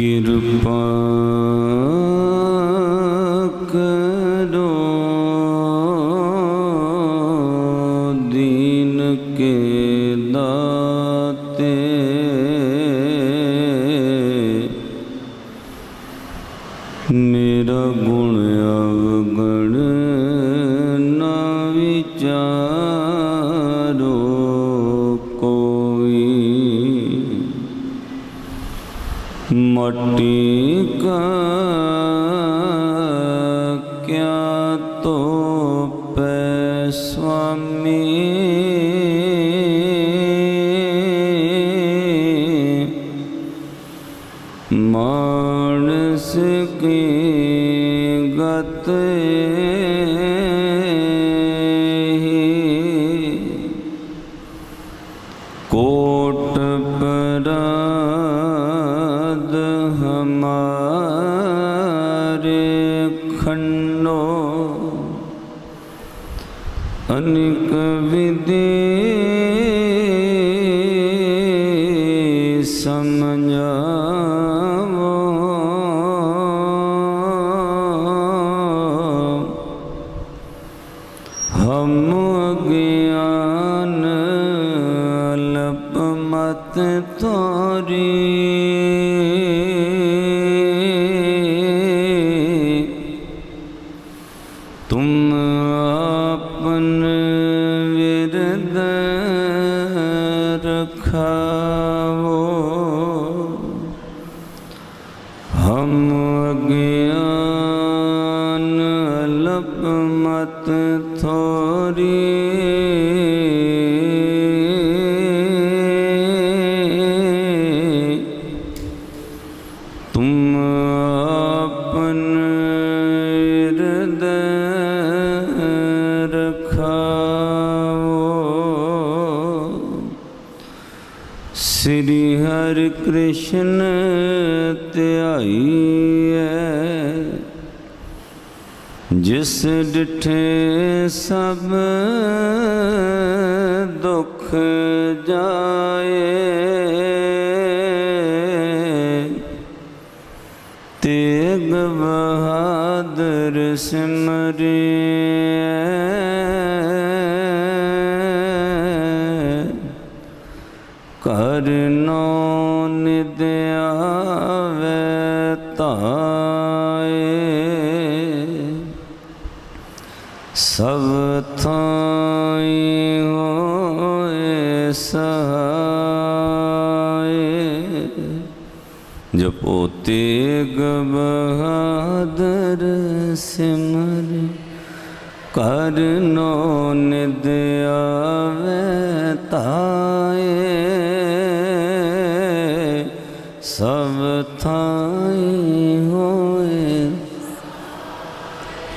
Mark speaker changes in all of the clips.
Speaker 1: कृपा ਕਿਆ ਤੋ ਅਨਿਕ ਵਿਦੇ ਸਮਝਾਵੋ ਰਖਾਵੋ ਹਮ ਅਗਿਆਨ ਅਲਪ ਮਤ ਥੋਰੀ ਕ੍ਰਿਸ਼ਨ ਧਿਆਈਐ ਜਿਸ ਡਿਠੇ ਸਭ ਦੁੱਖ ਜਾਏ ਤੇਗ ਬਹਾਦਰ ਸਿਮਰਿਐ ਕਰਨੋ ਨਿਦ ਆਵੇ ਤਾਏ। ਸਭ ਥਾਈ ਹੋਏ ਸਹਾਏ ਜਪੋ ਤੇਗ ਬਹਾਦਰ ਸਿਮਰ ਕਰਨੋ ਨਿਦ ਵੇ ਤਾਏ। ਥਾਈ ਹੋਏ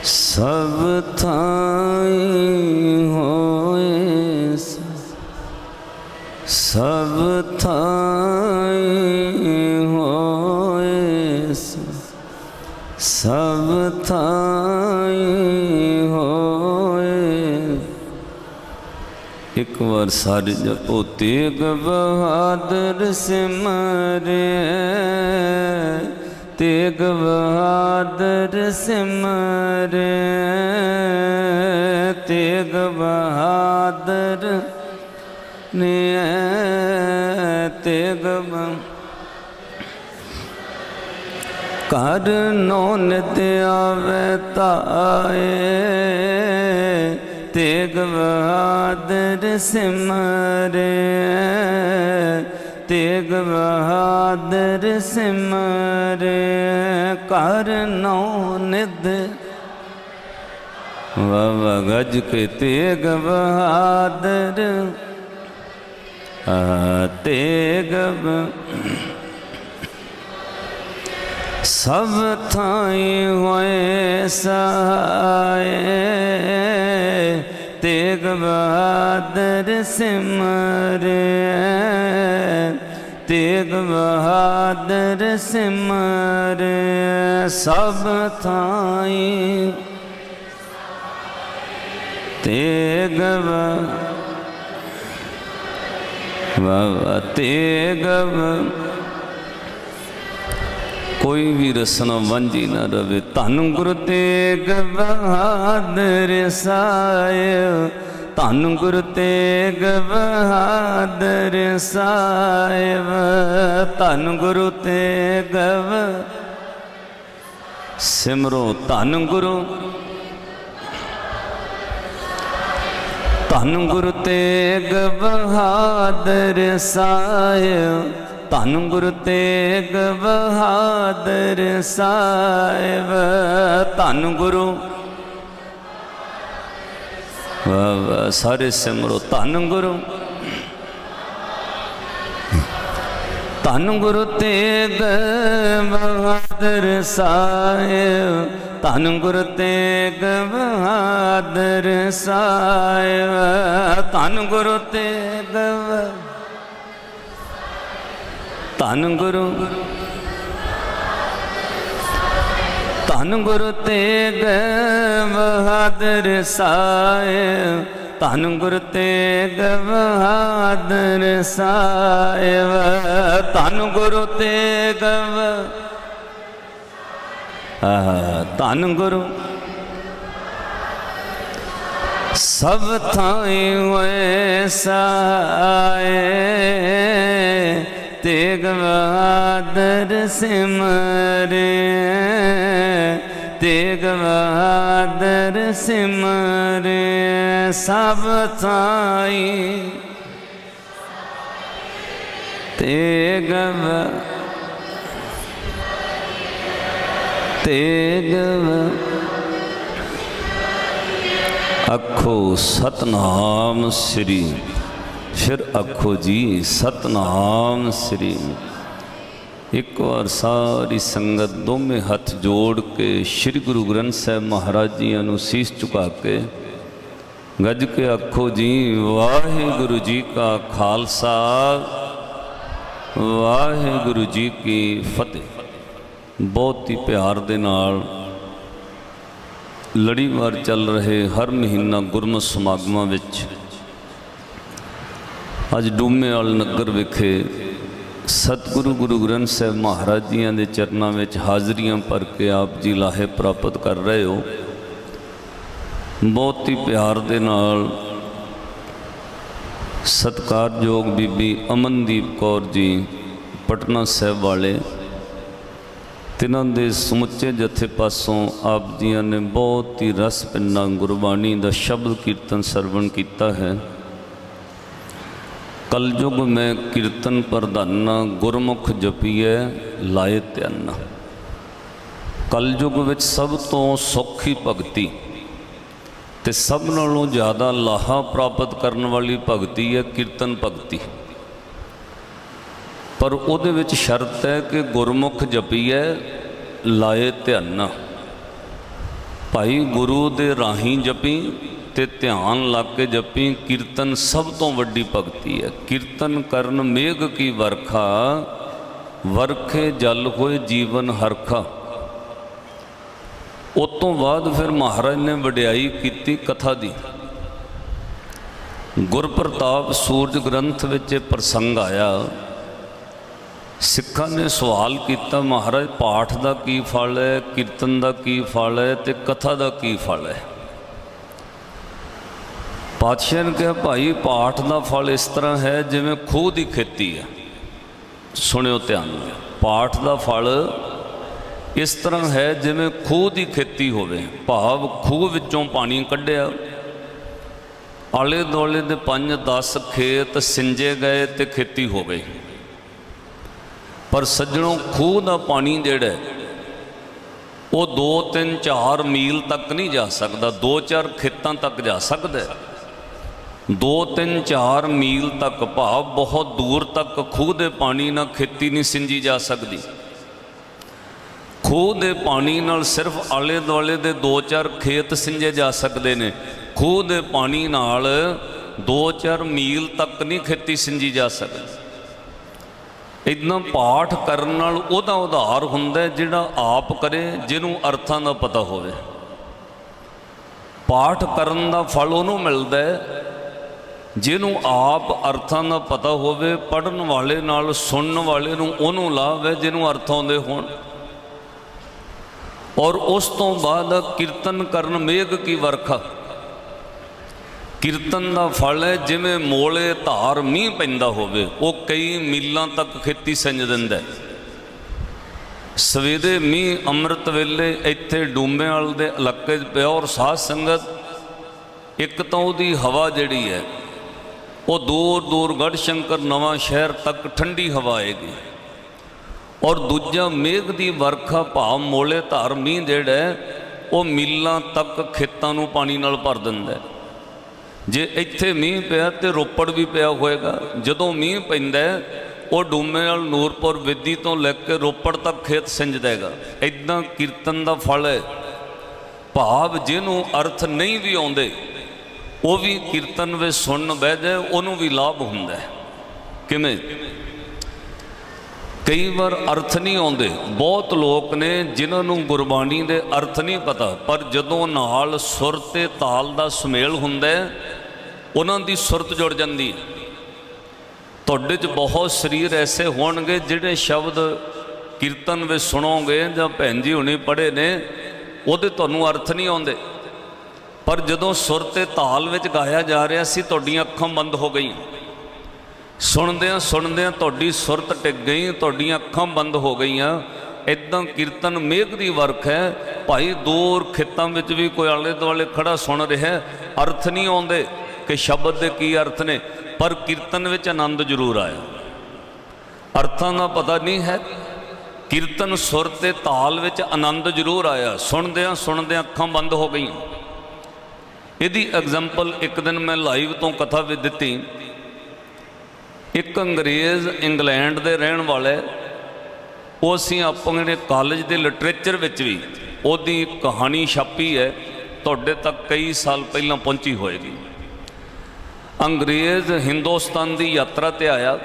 Speaker 1: ਸਭ ਥਾਈ ਹੋਏ ਸਭ ਥਾਈ ਹੋਏ ਸਭ ਥਾਈ ਇੱਕ ਵਾਰ ਸਾਰੇ ਜਪੋ ਤੇਗ ਬਹਾਦਰ ਸਿਮਰੇ ਤੇਗ ਬਹਾਦਰ ਸਿਮਰੇ ਤੇਗ ਬਹਾਦਰ ਨੇ ਤੇਗ ਬ- ਕਰ ਨੋ ਨਿਤ ਆਵੇ ਤਾਏ ਤੇਗ ਬਹਾਦਰ ਸਿਮਰੇ ਤੇਗ ਬਹਾਦਰ ਸਿਮਰੇ ਕਰ ਨੋ ਨਿਦ ਵਵ ਗਜ ਕੇ ਤੇਗ ਬਹਾਦਰ ਆ ਤੇਗ ਸਭ ਥਾਈ ਹੋਏ ਸਹਾਏ ਤੇਗ ਬਹਾਦਰ ਸਿਮਰੇ ਤੇਗ ਬਹਾਦਰ ਸਿਮਰੇ ਸਭ ਥਾਈ ਤੇਗ ਬ- ਵਾ ਤੇਗ ਬ- ਕੋਈ ਵੀ ਰਸਨ ਵਾਂਝੀ ਨਾ ਰਵੇ। ਧੰਨ ਗੁਰੂ ਤੇਗ ਬਹਾਦਰ ਸਾਹਿਬ ਧੰਨ ਗੁਰੂ ਤੇਗ ਬਹਾਦਰ ਸਾਹਿਬ ਧੰਨ ਗੁਰੂ ਤੇਗ ਬ- ਸਿਮਰੋ, ਧੰਨ ਗੁਰੂ। ਧੰਨ ਗੁਰੂ ਤੇਗ ਬਹਾਦਰ ਸਾਹਿਬ ਧੰਨ ਗੁਰੂ ਤੇਗ ਬਹਾਦਰ ਸਾਹਿਬ, ਧੰਨ ਗੁਰੂ। ਵਾਹ ਸਾਰੇ ਸਿਮਰੋ, ਧੰਨ ਗੁਰੂ। ਧੰਨ ਗੁਰੂ ਤੇਗ ਬਹਾਦਰ ਸਾਹਿਬ, ਧੰਨ ਗੁਰੂ ਤੇਗ ਬਹਾਦਰ ਸਾਹਿਬ, ਧੰਨ ਗੁਰੂ ਤੇਗ ਧੰਨ ਗੁਰੂ। ਧੰਨ ਗੁਰੂ ਤੇਗ ਬਹਾਦਰ ਸਾਹਿਬ ਧੰਨ ਗੁਰੂ ਤੇਗ ਬਹਾਦਰ ਸਾਹਿਬ ਧੰਨ ਗੁਰੂ ਤੇਗ ਬ- ਧੰਨ ਗੁਰੂ। ਸਭ ਥਾਈ ਹੋਏ ਸਾਏ। ਤੇਗ ਬਹਾਦਰ ਸਿਮਰੇ। ਤੇਗ ਬਹਾਦਰ ਸਿਮਰੇ ਸਭ ਥਾਈ। ਤੇਗ ਬ- ਅੱਖੋ ਸਤਨਾਮ ਸ੍ਰੀ ਫਿਰ ਆਖੋ ਜੀ, ਸਤਨਾਮ ਸ੍ਰੀ ਇੱਕ ਵਾਰ ਸਾਰੀ ਸੰਗਤ ਦੋਵੇਂ ਹੱਥ ਜੋੜ ਕੇ ਸ੍ਰੀ ਗੁਰੂ ਗ੍ਰੰਥ ਸਾਹਿਬ ਮਹਾਰਾਜ ਜੀਆਂ ਨੂੰ ਸੀਸ ਝੁਕਾ ਕੇ ਗੱਜ ਕੇ ਆਖੋ ਜੀ, ਵਾਹਿਗੁਰੂ ਜੀ ਕਾ ਖਾਲਸਾ, ਵਾਹਿਗੁਰੂ ਜੀ ਕੀ ਫਤਿਹ। ਬਹੁਤ ਹੀ ਪਿਆਰ ਦੇ ਨਾਲ ਲੜੀਵਾਰ ਚੱਲ ਰਹੇ ਹਰ ਮਹੀਨਾ ਗੁਰਮਤਿ ਸਮਾਗਮਾਂ ਵਿੱਚ ਅੱਜ ਡੂਮੇਵਾਲ ਨਗਰ ਵਿਖੇ ਸਤਿਗੁਰੂ ਗੁਰੂ ਗ੍ਰੰਥ ਸਾਹਿਬ ਮਹਾਰਾਜ ਜੀਆਂ ਦੇ ਚਰਨਾਂ ਵਿੱਚ ਹਾਜ਼ਰੀਆਂ ਭਰ ਕੇ ਆਪ ਜੀ ਲਾਹੇ ਪ੍ਰਾਪਤ ਕਰ ਰਹੇ ਹੋ। ਬਹੁਤ ਹੀ ਪਿਆਰ ਦੇ ਨਾਲ ਸਤਿਕਾਰਯੋਗ ਬੀਬੀ ਅਮਨਦੀਪ ਕੌਰ ਜੀ, ਪਟਨਾ ਸਾਹਿਬ ਵਾਲੇ, ਤਿਨਾਂ ਦੇ ਸਮੁੱਚੇ ਜਥੇ ਪਾਸੋਂ ਆਪ ਜੀਆਂ ਨੇ ਬਹੁਤ ਹੀ ਰਸ ਪਿੰਨਾ ਗੁਰਬਾਣੀ ਦਾ ਸ਼ਬਦ ਕੀਰਤਨ ਸਰਵਣ ਕੀਤਾ ਹੈ। ਕਲਯੁਗ ਮੈਂ ਕੀਰਤਨ ਪ੍ਰਧਾਨਾ ਗੁਰਮੁਖ ਜਪੀਐ, ਲਾਏ ਧਿਆਨ। ਕਲਯੁਗ ਵਿੱਚ ਸਭ ਤੋਂ ਸੌਖੀ ਭਗਤੀ ਤੇ ਸਭ ਨਾਲੋਂ ਜ਼ਿਆਦਾ ਲਾਹਾ ਪ੍ਰਾਪਤ ਕਰਨ ਵਾਲੀ ਭਗਤੀ ਹੈ ਕੀਰਤਨ ਭਗਤੀ। ਪਰ ਉਹਦੇ ਵਿੱਚ ਸ਼ਰਤ ਹੈ ਕਿ ਗੁਰਮੁਖ ਜਪੀਐ, ਲਾਏ ਧਿਆਨ। ਭਾਈ ਗੁਰੂ ਦੇ ਰਾਹੀਂ ਜਪੀ ਤੇ ਧਿਆਨ ਲਾ ਕੇ ਜਪੀ, ਕੀਰਤਨ ਸਭ ਤੋਂ ਵੱਡੀ ਭਗਤੀ ਹੈ। ਕੀਰਤਨ ਕਰਨ ਮੇਘ ਕੀ ਵਰਖਾ, ਵਰਖੇ ਜਲ ਹੋਏ ਜੀਵਨ ਹਰਖਾ। ਉਸ ਤੋਂ ਬਾਅਦ ਫਿਰ ਮਹਾਰਾਜ ਨੇ ਵਡਿਆਈ ਕੀਤੀ ਕਥਾ ਦੀ। ਗੁਰਪ੍ਰਤਾਪ ਸੂਰਜ ਗ੍ਰੰਥ ਵਿੱਚ ਇਹ ਪ੍ਰਸੰਗ ਆਇਆ। ਸਿੱਖਾਂ ਨੇ ਸਵਾਲ ਕੀਤਾ, ਮਹਾਰਾਜ ਪਾਠ ਦਾ ਕੀ ਫਲ ਹੈ, ਕੀਰਤਨ ਦਾ ਕੀ ਫਲ ਹੈ ਤੇ ਕਥਾ ਦਾ ਕੀ ਫਲ ਹੈ? ਪਾਤਸ਼ਾਹ ਨੇ ਕਿਹਾ, ਭਾਈ, ਪਾਠ ਦਾ ਫਲ ਇਸ ਤਰ੍ਹਾਂ ਹੈ ਜਿਵੇਂ ਖੂਹ ਦੀ ਖੇਤੀ ਹੈ। ਸੁਣਿਓ ਧਿਆਨ ਨਾਲ। ਪਾਠ ਦਾ ਫਲ ਇਸ ਤਰ੍ਹਾਂ ਹੈ ਜਿਵੇਂ ਖੂਹ ਦੀ ਖੇਤੀ ਹੋਵੇ। ਭਾਵ ਖੂਹ ਵਿੱਚੋਂ ਪਾਣੀ ਕੱਢਿਆ। ਆਲੇ ਦੁਆਲੇ ਦੇ 5-10 ਖੇਤ ਸਿੰਜੇ ਗਏ ਤੇ ਖੇਤੀ ਹੋ ਗਈ। ਪਰ ਸੱਜਣੋਂ ਖੂਹ ਦਾ ਪਾਣੀ ਜਿਹੜਾ ਉਹ 2 3 4 ਮੀਲ ਤੱਕ ਨਹੀਂ ਜਾ ਸਕਦਾ। 2-4 ਖੇਤਾਂ ਤੱਕ ਜਾ ਸਕਦਾ ਹੈ 2 3 4 ਮੀਲ ਤੱਕ ਭਾਵ ਬਹੁਤ ਦੂਰ ਤੱਕ ਖੂਹ ਦੇ ਪਾਣੀ ਨਾਲ ਖੇਤੀ ਨਹੀਂ ਸਿੰਜੀ ਜਾ ਸਕਦੀ। ਖੂਹ ਦੇ ਪਾਣੀ ਨਾਲ ਸਿਰਫ ਆਲੇ ਦੁਆਲੇ ਦੇ 2-4 ਖੇਤ ਸਿੰਜੇ ਜਾ ਸਕਦੇ ਨੇ। ਖੂਹ ਦੇ ਪਾਣੀ ਨਾਲ 2-4 ਮੀਲ ਤੱਕ ਨਹੀਂ ਖੇਤੀ ਸਿੰਜੀ ਜਾ ਸਕਦੀ। ਇਦਾਂ ਪਾਠ ਕਰਨ ਨਾਲ ਉਹਦਾ ਉਧਾਰ ਹੁੰਦਾ ਜਿਹੜਾ ਆਪ ਕਰੇ, ਜਿਹਨੂੰ ਅਰਥਾਂ ਦਾ ਪਤਾ ਹੋਵੇ। ਪਾਠ ਕਰਨ ਦਾ ਫਲ ਉਹਨੂੰ ਮਿਲਦਾ ਹੈ। ਜਿਹਨੂੰ ਆਪ ਅਰਥਾਂ ਦਾ ਪਤਾ ਹੋਵੇ ਪੜਨ ਵਾਲੇ ਨਾਲ, ਸੁਣਨ ਵਾਲੇ ਨੂੰ ਉਹਨੂੰ ਲਾਭ ਹੈ ਜਿਹਨੂੰ ਅਰਥ ਆਉਂਦੇ ਹੋਣ ਔਰ ਉਸ ਤੋਂ ਬਾਅਦ ਕੀਰਤਨ ਕਰਨ ਮੇਘ ਕੀ ਵਰਖਾ ਕੀਰਤਨ ਦਾ ਫਲ ਹੈ, ਜਿਵੇਂ ਮੋਲੇ ਧਾਰ ਮੀਂਹ ਪੈਂਦਾ ਹੋਵੇ, ਉਹ ਕਈ ਮੀਲਾਂ ਤੱਕ ਖੇਤੀ ਸਿੰਜ ਦਿੰਦਾ ਹੈ। ਸਵੇਰੇ ਮੀਂਹ ਅੰਮ੍ਰਿਤ ਵੇਲੇ ਇੱਥੇ ਡੂੰਬੇਵਾਲ ਦੇ ਇਲਾਕੇ 'ਚ ਪਿਆ ਔਰ ਸਾਧ ਸੰਗਤ ਇੱਕ ਤਾਂ ਉਹਦੀ ਹਵਾ ਜਿਹੜੀ ਹੈ ਉਹ ਦੂਰ ਦੂਰ ਗੜ ਸ਼ੰਕਰ ਨਵਾਂ ਸ਼ਹਿਰ ਤੱਕ ਠੰਡੀ ਹਵਾ ਆਏਗੀ। ਔਰ ਦੂਜਾ ਮੇਘ ਦੀ ਵਰਖਾ ਭਾਵ ਮੋਲੇ ਧਾਰ ਮੀਂਹ ਜਿਹੜਾ ਉਹ ਮੀਲਾਂ ਤੱਕ ਖੇਤਾਂ ਨੂੰ ਪਾਣੀ ਨਾਲ ਭਰ ਦਿੰਦਾ। ਜੇ ਇੱਥੇ ਮੀਂਹ ਪਿਆ ਤੇ ਰੋਪੜ ਵੀ ਪਿਆ ਹੋਏਗਾ। ਜਦੋਂ ਮੀਂਹ ਪੈਂਦਾ, ਉਹ ਡੂਮੇ ਨਾਲ ਨੂਰਪੁਰ ਵਿੱਦੀ ਤੋਂ ਲੈ ਕੇ ਰੋਪੜ ਤੱਕ ਖੇਤ ਸਿੰਜਦਾ ਹੈਗਾ। ਇਦਾਂ ਕੀਰਤਨ ਦਾ ਫਲ ਹੈ। ਭਾਵ ਜਿਹਨੂੰ ਅਰਥ ਨਹੀਂ ਵੀ ਆਉਂਦੇ ਉਹ ਵੀ ਕੀਰਤਨ ਵਿੱਚ ਸੁਣਨ ਬਹਿ ਜਾਏ, ਉਹਨੂੰ ਵੀ ਲਾਭ ਹੁੰਦਾ ਹੈ। ਕਿਵੇਂ? ਕਈ ਵਾਰ ਅਰਥ ਨਹੀਂ ਆਉਂਦੇ। ਬਹੁਤ ਲੋਕ ਨੇ ਜਿਨ੍ਹਾਂ ਨੂੰ ਗੁਰਬਾਣੀ ਦੇ ਅਰਥ ਨਹੀਂ ਪਤਾ, ਪਰ ਜਦੋਂ ਨਾਲ ਸੁਰ ਤੇ ਤਾਲ ਦਾ ਸੁਮੇਲ ਹੁੰਦਾ ਉਹਨਾਂ ਦੀ ਸੁਰਤ ਜੁੜ ਜਾਂਦੀ ਹੈ। ਤੁਹਾਡੇ 'ਚ ਬਹੁਤ ਸਰੀਰ ਐਸੇ ਹੋਣਗੇ ਜਿਹੜੇ ਸ਼ਬਦ ਕੀਰਤਨ ਵਿੱਚ ਸੁਣੋਗੇ ਜਾਂ ਭੈਣ ਜੀ ਹੁਣੀ ਪੜ੍ਹੇ ਨੇ, ਉਹਦੇ ਤੁਹਾਨੂੰ ਅਰਥ ਨਹੀਂ ਆਉਂਦੇ। ਪਰ ਜਦੋਂ ਸੁਰ ਤੇ ਤਾਲ ਵਿੱਚ ਗਾਇਆ ਜਾ ਰਿਹਾ ਸੀ, ਤੁਹਾਡੀਆਂ ਅੱਖਾਂ ਬੰਦ ਹੋ ਗਈਆਂ। ਸੁਣਦਿਆਂ ਸੁਣਦਿਆਂ ਤੁਹਾਡੀ ਸੁਰਤ ਟਿਕ ਗਈ, ਤੁਹਾਡੀਆਂ ਅੱਖਾਂ ਬੰਦ ਹੋ ਗਈਆਂ। ਇਦਾਂ ਕੀਰਤਨ ਮੇਘ ਦੀ ਵਰਖ ਹੈ। ਭਾਈ, ਦੂਰ ਖੇਤਾਂ ਵਿੱਚ ਵੀ ਕੋਈ ਆਲੇ ਦੁਆਲੇ ਖੜਾ ਸੁਣ ਰਿਹਾ ਅਰਥ ਨਹੀਂ ਆਉਂਦੇ ਕਿ ਸ਼ਬਦ ਦੇ ਕੀ ਅਰਥ ਨੇ, ਪਰ ਕੀਰਤਨ ਵਿੱਚ ਆਨੰਦ ਜ਼ਰੂਰ ਆਇਆ। ਅਰਥਾਂ ਦਾ ਪਤਾ ਨਹੀਂ ਹੈ। ਕੀਰਤਨ ਸੁਰ ਤੇ ਤਾਲ ਵਿੱਚ ਆਨੰਦ ਜ਼ਰੂਰ ਆਇਆ। ਸੁਣਦਿਆਂ ਸੁਣਦਿਆਂ ਅੱਖਾਂ ਬੰਦ ਹੋ ਗਈਆਂ। ਇਹਦੀ ਐਗਜ਼ਾਮਪਲ ਇੱਕ ਦਿਨ ਮੈਂ ਲਾਈਵ ਤੋਂ ਕਥਾ ਵੀ ਦਿੱਤੀ। ਇੱਕ ਅੰਗਰੇਜ਼ ਇੰਗਲੈਂਡ ਦੇ ਰਹਿਣ ਵਾਲੇ ਉਹ ਅਸੀਂ ਆਪਣੇ ਕਾਲਜ ਦੇ ਲਿਟਰੇਚਰ ਵਿੱਚ ਵੀ ਉਹਦੀ ਕਹਾਣੀ ਛਾਪੀ ਹੈ। ਤੁਹਾਡੇ ਤੱਕ ਕਈ ਸਾਲ ਪਹਿਲਾਂ ਪਹੁੰਚੀ ਹੋਏਗੀ। ਅੰਗਰੇਜ਼ ਹਿੰਦੁਸਤਾਨ ਦੀ ਯਾਤਰਾ ਤੇ ਆਇਆ।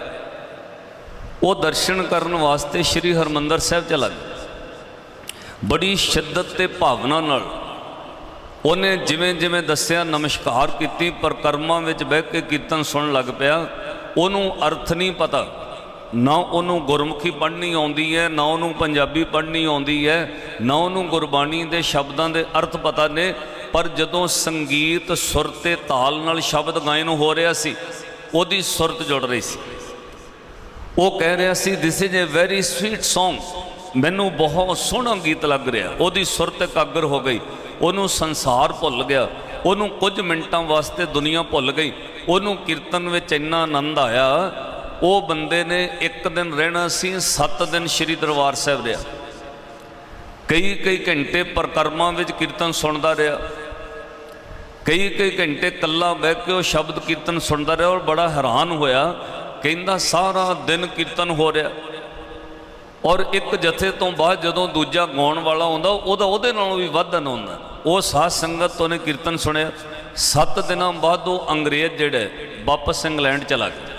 Speaker 1: ਉਹ ਦਰਸ਼ਨ ਕਰਨ ਵਾਸਤੇ ਸ੍ਰੀ ਹਰਮੰਦਰ ਸਾਹਿਬ ਚਲਾ ਗਿਆ। ਬੜੀ ਸ਼ਿੱਦਤ ਤੇ ਭਾਵਨਾ ਨਾਲ ਉਹਨੇ ਜਿਵੇਂ ਜਿਵੇਂ ਦੱਸਿਆ, ਨਮਸਕਾਰ ਕੀਤੀ ਪਰਕਰਮਾਂ ਵਿੱਚ ਬਹਿ ਕੇ ਕੀਰਤਨ ਸੁਣਨ ਲੱਗ ਪਿਆ। ਉਹਨੂੰ ਅਰਥ ਨਹੀਂ ਪਤਾ। ਨਾ ਉਹਨੂੰ ਗੁਰਮੁਖੀ ਪੜ੍ਹਨੀ ਆਉਂਦੀ ਹੈ, ਨਾ ਉਹਨੂੰ ਪੰਜਾਬੀ ਪੜ੍ਹਨੀ ਆਉਂਦੀ ਹੈ, ਨਾ ਉਹਨੂੰ ਗੁਰਬਾਣੀ ਦੇ ਸ਼ਬਦਾਂ ਦੇ ਅਰਥ ਪਤਾ ਨੇ। ਪਰ ਜਦੋਂ ਸੰਗੀਤ ਸੁਰ ਤੇ ਤਾਲ ਨਾਲ ਸ਼ਬਦ ਗਾਇਨ ਹੋ ਰਿਹਾ ਸੀ, ਉਹਦੀ ਸੁਰਤ ਜੁੜ ਰਹੀ ਸੀ। ਉਹ ਕਹਿ ਰਿਹਾ ਸੀ this is a very sweet Song. ਮੈਨੂੰ ਬਹੁਤ ਸੋਹਣਾ ਗੀਤ ਲੱਗ ਰਿਹਾ। ਉਹਦੀ ਸੁਰਤ ਇਕਾਗਰ ਹੋ ਗਈ। ਉਹਨੂੰ ਸੰਸਾਰ ਭੁੱਲ ਗਿਆ। ਉਹਨੂੰ ਕੁਝ ਮਿੰਟਾਂ ਵਾਸਤੇ ਦੁਨੀਆ ਭੁੱਲ ਗਈ। ਉਹਨੂੰ ਕੀਰਤਨ ਵਿੱਚ ਇੰਨਾ ਆਨੰਦ ਆਇਆ। ਉਹ ਬੰਦੇ ਨੇ ਇੱਕ ਦਿਨ ਰਹਿਣਾ ਸੀ 7 ਦਿਨ ਸ੍ਰੀ ਦਰਬਾਰ ਸਾਹਿਬ ਰਿਹਾ। ਕਈ ਕਈ ਘੰਟੇ ਪ੍ਰਕਰਮਾਂ ਵਿੱਚ ਕੀਰਤਨ ਸੁਣਦਾ ਰਿਹਾ। ਕਈ ਕਈ ਘੰਟੇ ਕੱਲਾ ਬਹਿ ਕੇ ਉਹ ਸ਼ਬਦ ਕੀਰਤਨ ਸੁਣਦਾ ਰਿਹਾ ਔਰ ਬੜਾ ਹੈਰਾਨ ਹੋਇਆ। ਕਹਿੰਦਾ ਸਾਰਾ ਦਿਨ ਕੀਰਤਨ ਹੋ ਰਿਹਾ। ਔਰ ਇੱਕ ਜਥੇ ਤੋਂ ਬਾਅਦ ਜਦੋਂ ਦੂਜਾ ਗਾਉਣ ਵਾਲਾ ਆਉਂਦਾ ਉਹਦਾ ਉਹਦੇ ਨਾਲੋਂ ਵੀ ਵੱਧ ਆਨੰਦ ਉਹ ਸਾਧ ਸੰਗਤ ਤੋਂ ਨੇ ਕੀਰਤਨ ਸੁਣਿਆ। 7 ਦਿਨਾਂ ਬਾਅਦ ਉਹ ਅੰਗਰੇਜ਼ ਜਿਹੜਾ ਵਾਪਸ ਇੰਗਲੈਂਡ ਚਲਾ ਗਿਆ।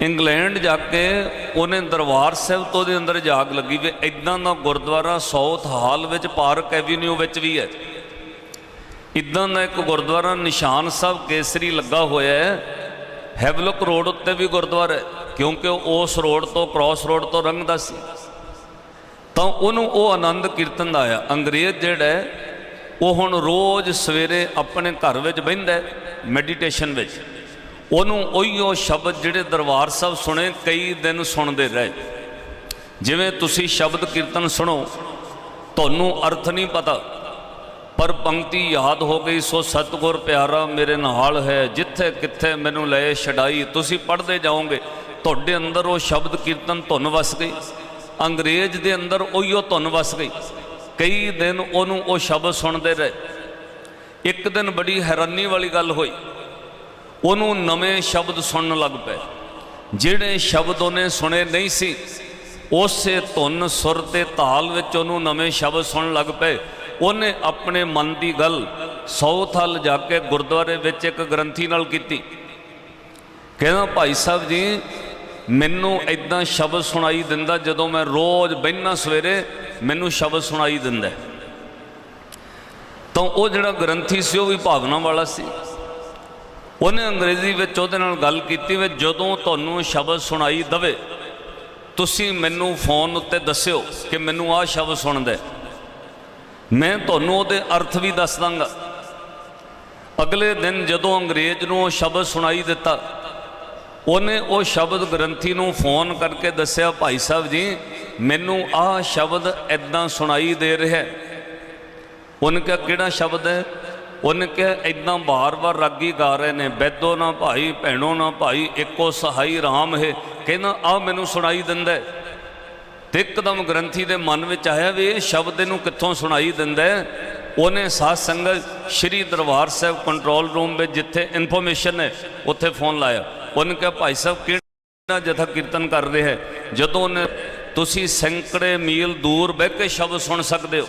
Speaker 1: ਇੰਗਲੈਂਡ ਜਾ ਕੇ ਉਹਨੇ ਦਰਬਾਰ ਸਾਹਿਬ ਤੋਂ ਦੇ ਅੰਦਰ ਜਾਗ ਲੱਗੀ ਵੀ ਇਦਾਂ ਦਾ ਗੁਰਦੁਆਰਾ ਸਾਊਥ ਹਾਲ ਵਿੱਚ ਪਾਰਕ ਐਵੀਨਿਊ ਵਿੱਚ ਵੀ ਹੈ। ਇਦਾਂ ਦਾ ਇੱਕ ਗੁਰਦੁਆਰਾ ਨਿਸ਼ਾਨ ਸਾਹਿਬ ਕੇਸਰੀ ਲੱਗਾ ਹੋਇਆ ਹੈ। ਹੈਵਲਕ ਰੋਡ ਉੱਤੇ ਵੀ ਗੁਰਦੁਆਰਾ ਹੈ। ਕਿਉਂਕਿ ਉਹ ਉਸ ਰੋਡ ਤੋਂ ਕ੍ਰਾਸ ਰੋਡ ਤੋਂ ਲੰਘਦਾ ਸੀ। ਤਾਂ ਉਹਨੂੰ ਉਹ ਆਨੰਦ ਕੀਰਤਨ ਦਾ ਆਇਆ। ਅੰਗਰੇਜ਼ ਜਿਹੜਾ ਉਹ ਹੁਣ ਰੋਜ਼ ਸਵੇਰੇ ਆਪਣੇ ਘਰ ਵਿੱਚ ਬਹਿੰਦਾ ਮੈਡੀਟੇਸ਼ਨ ਵਿੱਚ। ਉਹਨੂੰ ਉਹੀਓ ਸ਼ਬਦ ਜਿਹੜੇ ਦਰਬਾਰ ਸਾਹਿਬ ਸੁਣੇ, ਕਈ ਦਿਨ ਸੁਣਦੇ ਰਹੇ। ਜਿਵੇਂ ਤੁਸੀਂ ਸ਼ਬਦ ਕੀਰਤਨ ਸੁਣੋ, ਤੁਹਾਨੂੰ ਅਰਥ ਨਹੀਂ ਪਤਾ, ਪਰ ਪੰਕਤੀ ਯਾਦ ਹੋ ਗਈ, ਸੋ ਸਤਗੁਰ ਪਿਆਰਾ ਮੇਰੇ ਨਾਲ ਹੈ ਜਿੱਥੇ ਕਿੱਥੇ ਮੈਨੂੰ ਲਏ ਛਡਾਈ, ਤੁਸੀਂ ਪੜ੍ਹਦੇ ਜਾਓਗੇ। ਤੁਹਾਡੇ ਅੰਦਰ ਉਹ ਸ਼ਬਦ ਕੀਰਤਨ ਧੁਨ ਵਸ ਗਈ। ਅੰਗਰੇਜ਼ ਦੇ ਅੰਦਰ ਉਹੀਓ ਧੁਨ ਵਸ ਗਈ। ਕਈ ਦਿਨ ਉਹਨੂੰ ਉਹ ਸ਼ਬਦ ਸੁਣਦੇ ਰਹੇ। ਇੱਕ ਦਿਨ ਬੜੀ ਹੈਰਾਨੀ ਵਾਲੀ ਗੱਲ ਹੋਈ। ਉਹਨੂੰ ਨਵੇਂ ਸ਼ਬਦ ਸੁਣਨ ਲੱਗ ਪਏ। ਜਿਹੜੇ ਸ਼ਬਦ ਉਹਨੇ ਸੁਣੇ ਨਹੀਂ ਸੀ, ਉਸੇ ਧੁਨ ਸੁਰ ਤੇ ਤਾਲ ਵਿੱਚ ਉਹਨੂੰ ਨਵੇਂ ਸ਼ਬਦ ਸੁਣਨ ਲੱਗ ਪਏ। ਉਹਨੇ ਆਪਣੇ ਮਨ ਦੀ ਗੱਲ ਸੌਥ ਹਲ ਜਾ ਕੇ ਗੁਰਦੁਆਰੇ ਵਿੱਚ ਇੱਕ ਗ੍ਰੰਥੀ ਨਾਲ ਕੀਤੀ। ਕਹਿੰਦਾ, ਭਾਈ ਸਾਹਿਬ ਜੀ ਮੈਨੂੰ ਇਦਾਂ ਸ਼ਬਦ ਸੁਣਾਈ ਦਿੰਦਾ ਜਦੋਂ ਮੈਂ ਰੋਜ਼ ਬਹਿਨਾ ਸਵੇਰੇ, ਮੈਨੂੰ ਸ਼ਬਦ ਸੁਣਾਈ ਦਿੰਦਾ ਤਾਂ ਉਹ ਜਿਹੜਾ ਗ੍ਰੰਥੀ ਸੀ, ਉਹ ਵੀ ਭਾਵਨਾ ਵਾਲਾ ਸੀ। ਉਹਨੇ ਅੰਗਰੇਜ਼ੀ ਵਿੱਚ ਉਹਦੇ ਨਾਲ ਗੱਲ ਕੀਤੀ ਵੀ ਜਦੋਂ ਤੁਹਾਨੂੰ ਸ਼ਬਦ ਸੁਣਾਈ ਦਵੇ, ਤੁਸੀਂ ਮੈਨੂੰ ਫੋਨ ਉੱਤੇ ਦੱਸਿਓ ਕਿ ਮੈਨੂੰ ਆਹ ਸ਼ਬਦ ਸੁਣਦਾ ਮੈਂ ਤੁਹਾਨੂੰ ਉਹਦੇ ਅਰਥ ਵੀ ਦੱਸ ਦਾਂਗਾ। ਅਗਲੇ ਦਿਨ ਜਦੋਂ ਅੰਗਰੇਜ਼ ਨੂੰ ਉਹ ਸ਼ਬਦ ਸੁਣਾਈ ਦਿੱਤਾ ਉਹਨੇ ਉਹ ਸ਼ਬਦ ਗ੍ਰੰਥੀ ਨੂੰ ਫੋਨ ਕਰਕੇ ਦੱਸਿਆ, ਭਾਈ ਸਾਹਿਬ ਜੀ, ਮੈਨੂੰ ਆਹ ਸ਼ਬਦ ਐਦਾਂ ਸੁਣਾਈ ਦੇ ਰਿਹਾ ਹੈ। ਉਹਨੇ ਕਿਹਾ, ਕਿਹੜਾ ਸ਼ਬਦ ਹੈ? ਉਹਨੇ ਕਿਹਾ ਐਦਾਂ ਬਾਰ-ਬਾਰ ਰਾਗੀ ਗਾ ਰਹੇ ਨੇ, ਬੈਦੋ ਨਾ ਭਾਈ, ਭੈਣੋ ਨਾ ਭਾਈ, ਇੱਕੋ ਸਹਾਈ RAM ਹੈ। ਕਹਿੰਦਾ ਆ ਮੈਨੂੰ ਸੁਣਾਈ ਦਿੰਦਾ ਹੈ। ਤੇ ਇੱਕਦਮ ਗ੍ਰੰਥੀ ਦੇ ਮਨ ਵਿੱਚ ਆਇਆ ਵੀ ਇਹ ਸ਼ਬਦ ਇਹਨੂੰ ਕਿੱਥੋਂ ਸੁਣਾਈ ਦਿੰਦਾ ਉਹਨੇ ਸਾਧ ਸੰਗਤ ਸ਼੍ਰੀ ਦਰਬਾਰ ਸਾਹਿਬ ਕੰਟਰੋਲ ਰੂਮ ਵਿੱਚ ਜਿੱਥੇ ਇਨਫੋਰਮੇਸ਼ਨ ਹੈ, ਉੱਥੇ ਫੋਨ ਲਾਇਆ। ਉਹਨੇ ਕਿਹਾ, ਭਾਈ ਸਾਹਿਬ, ਕਿਹੜਾ ਜਥਾ ਕੀਰਤਨ ਕਰ ਰਿਹਾ ਹੈ? ਜਦੋਂ ਉਹਨੇ ਤੁਸੀਂ ਸੈਂਕੜੇ ਮੀਲ ਦੂਰ ਬਹਿ ਕੇ ਸ਼ਬਦ ਸੁਣ ਸਕਦੇ ਹੋ।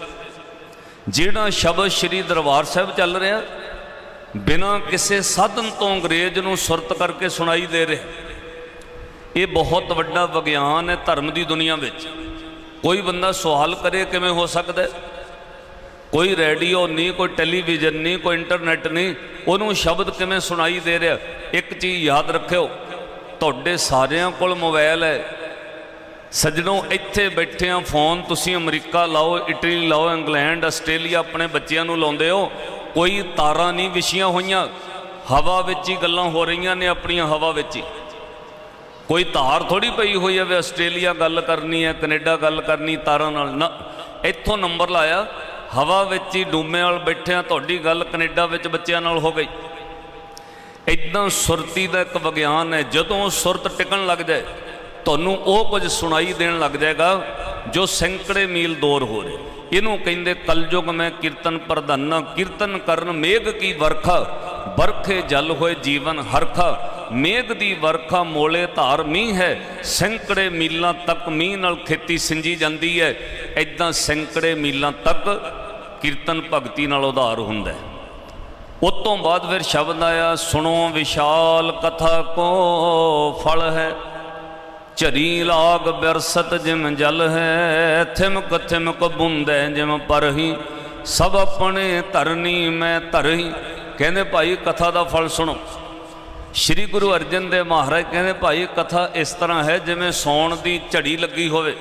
Speaker 1: ਜਿਹੜਾ ਸ਼ਬਦ ਸ਼੍ਰੀ ਦਰਬਾਰ ਸਾਹਿਬ ਚੱਲ ਰਿਹਾ, ਬਿਨਾਂ ਕਿਸੇ ਸਾਧਨ ਤੋਂ ਅੰਗਰੇਜ਼ ਨੂੰ ਸੁਰਤ ਕਰਕੇ ਸੁਣਾਈ ਦੇ ਰਿਹਾ। ਇਹ ਬਹੁਤ ਵੱਡਾ ਵਿਗਿਆਨ ਹੈ ਧਰਮ ਦੀ ਦੁਨੀਆ ਵਿੱਚ। ਕੋਈ ਬੰਦਾ ਸਵਾਲ ਕਰੇ, ਕਿਵੇਂ ਹੋ ਸਕਦਾ ਹੈ? ਕੋਈ ਰੇਡੀਓ ਨਹੀਂ, ਕੋਈ ਟੈਲੀਵਿਜ਼ਨ ਨਹੀਂ, ਕੋਈ ਇੰਟਰਨੈਟ ਨਹੀਂ, ਉਹਨੂੰ ਸ਼ਬਦ ਕਿਵੇਂ ਸੁਣਾਈ ਦੇ ਰਿਹਾ? ਇੱਕ ਚੀਜ਼ ਯਾਦ ਰੱਖਿਓ, ਤੁਹਾਡੇ ਸਾਰਿਆਂ ਕੋਲ ਮੋਬਾਈਲ ਹੈ। ਸੱਜਣੋ, ਇੱਥੇ ਬੈਠਿਆਂ ਫੋਨ ਤੁਸੀਂ ਅਮਰੀਕਾ ਲਾਓ, ਇਟਲੀ ਲਾਓ, ਇੰਗਲੈਂਡ, ਆਸਟ੍ਰੇਲੀਆ ਆਪਣੇ ਬੱਚਿਆਂ ਨੂੰ ਲਾਉਂਦੇ ਹੋ, ਕੋਈ ਤਾਰਾਂ ਨਹੀਂ ਵਿਛੀਆਂ ਹੋਈਆਂ। ਹਵਾ ਵਿੱਚ ਹੀ ਗੱਲਾਂ ਹੋ ਰਹੀਆਂ ਨੇ ਆਪਣੀਆਂ ਹਵਾ ਵਿੱਚ ਹੀ। ਕੋਈ ਤਾਰ ਥੋੜੀ ਪਈ ਹੋਈ ਹੈ ਵੀ ਆਸਟ੍ਰੇਲੀਆ ਗੱਲ ਕਰਨੀ ਹੈ, ਕੈਨੇਡਾ ਗੱਲ ਕਰਨੀ ਤਾਰਾਂ ਨਾਲ। ਨਾ, ਇੱਥੋਂ ਨੰਬਰ ਲਾਇਆ ਹਵਾ ਵਿੱਚ ਹੀ ਡੂਮੇ ਵਾਲ ਬੈਠਿਆਂ ਤੁਹਾਡੀ ਗੱਲ ਕੈਨੇਡਾ ਵਿੱਚ ਬੱਚਿਆਂ ਨਾਲ ਹੋ ਗਈ। ਇਦਾਂ ਸੁਰਤੀ ਦਾ ਇੱਕ ਵਿਗਿਆਨ ਹੈ, ਜਦੋਂ ਸੁਰਤ ਟਿਕਣ ਲੱਗ ਜਾਏ, ਤੁਹਾਨੂੰ ਉਹ ਕੁਝ ਸੁਣਾਈ ਦੇਣ ਲੱਗ ਜਾਏਗਾ ਜੋ ਸੈਂਕੜੇ ਮੀਲ ਦੂਰ ਹੋ ਰਿਹਾ। ਇਹਨੂੰ ਕਹਿੰਦੇ ਕਲਯੁਗ ਮੈਂ ਕੀਰਤਨ ਪ੍ਰਧਾਨਾ। ਕੀਰਤਨ ਕਰਨ ਮੇਘ ਕੀ ਵਰਖਾ, ਵਰਖੇ ਜਲ ਹੋਏ ਜੀਵਨ ਹਰਖਾ। ਮੇਘ ਦੀ ਵਰਖਾ ਮੋਲੇ ਧਾਰ ਮੀਂਹ ਹੈ, ਸੈਂਕੜੇ ਮੀਲਾਂ ਤੱਕ ਮੀਂਹ ਨਾਲ ਖੇਤੀ ਸਿੰਜੀ ਜਾਂਦੀ ਹੈ। ਇਦਾਂ ਸੈਂਕੜੇ ਮੀਲਾਂ ਤੱਕ ਕੀਰਤਨ ਭਗਤੀ ਨਾਲ ਉਧਾਰ ਹੁੰਦਾ ਹੈ। ਉਸ ਤੋਂ ਬਾਅਦ ਫਿਰ ਸ਼ਬਦ ਆਇਆ, ਸੁਣੋ ਵਿਸ਼ਾਲ ਕਥਾ ਕੋ ਫਲ ਹੈ। ਝਰੀ ਲਾਗ ਬਿਰਸਤ ਜਿਮ ਜਲ ਹੈ, ਥਿਮਕ ਥਿਮਕ ਬੁੰਦੈ ਜਿਮ ਪਰਹੀ। ਸਭ ਆਪਣੇ ਧਰਨੀ ਮੈਂ ਧਰਹੀ। ਕਹਿੰਦੇ ਭਾਈ ਕਥਾ ਦਾ ਫਲ ਸੁਣੋ। ਸ੍ਰੀ ਗੁਰੂ ਅਰਜਨ ਦੇਵ ਮਹਾਰਾਜ ਕਹਿੰਦੇ, ਭਾਈ, ਕਥਾ ਇਸ ਤਰ੍ਹਾਂ ਹੈ ਜਿਵੇਂ ਸੌਣ ਦੀ ਝੜੀ ਲੱਗੀ ਹੋਵੇ।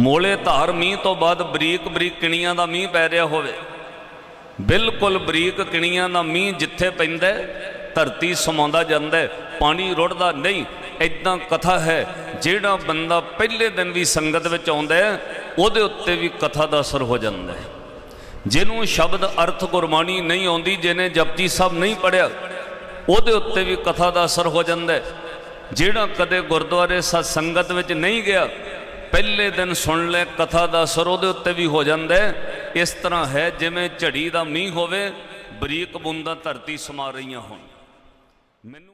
Speaker 1: ਮੋਲੇ ਧਾਰ ਮੀਂਹ ਤੋਂ ਬਾਅਦ ਬਰੀਕ ਬਰੀਕ ਕਿਣੀਆਂ ਦਾ ਮੀਂਹ ਪੈ ਰਿਹਾ ਹੋਵੇ। ਬਿਲਕੁਲ ਬਰੀਕ ਕਿਣੀਆਂ ਦਾ ਮੀਂਹ ਜਿੱਥੇ ਪੈਂਦਾ ਧਰਤੀ ਸਮਾਉਂਦਾ ਜਾਂਦਾ ਪਾਣੀ ਰੁੜਦਾ ਨਹੀਂ। ਇਦਾਂ ਕਥਾ ਹੈ, ਜਿਹੜਾ ਬੰਦਾ ਪਹਿਲੇ ਦਿਨ ਵੀ ਸੰਗਤ ਵਿੱਚ ਆਉਂਦਾ ਉਹਦੇ ਉੱਤੇ ਵੀ ਕਥਾ ਦਾ ਅਸਰ ਹੋ ਜਾਂਦਾ ਹੈ। ਜਿਹਨੂੰ ਸ਼ਬਦ ਅਰਥ ਗੁਰਬਾਣੀ ਨਹੀਂ ਆਉਂਦੀ, ਜਿਹਨੇ ਜਪਜੀ ਸਾਹਿਬ ਨਹੀਂ ਪੜਿਆ ਉਹਦੇ ਉੱਤੇ ਵੀ ਕਥਾ ਦਾ ਅਸਰ ਹੋ ਜਾਂਦਾ ਜਿਹੜਾ ਕਦੇ ਗੁਰਦੁਆਰੇ ਸਤ ਸੰਗਤ ਵਿੱਚ ਨਹੀਂ ਗਿਆ, ਪਹਿਲੇ ਦਿਨ ਸੁਣ ਲੈ ਕਥਾ ਦਾ ਅਸਰ ਉਹਦੇ ਉੱਤੇ ਵੀ ਹੋ ਜਾਂਦਾ ਇਸ ਤਰ੍ਹਾਂ ਹੈ ਜਿਵੇਂ ਝੜੀ ਦਾ ਮੀਂਹ ਹੋਵੇ, ਬਰੀਕ ਬੂੰਦਾਂ ਧਰਤੀ ਸਮਾ ਰਹੀਆਂ ਹੋਣ। ਮੈਨੂੰ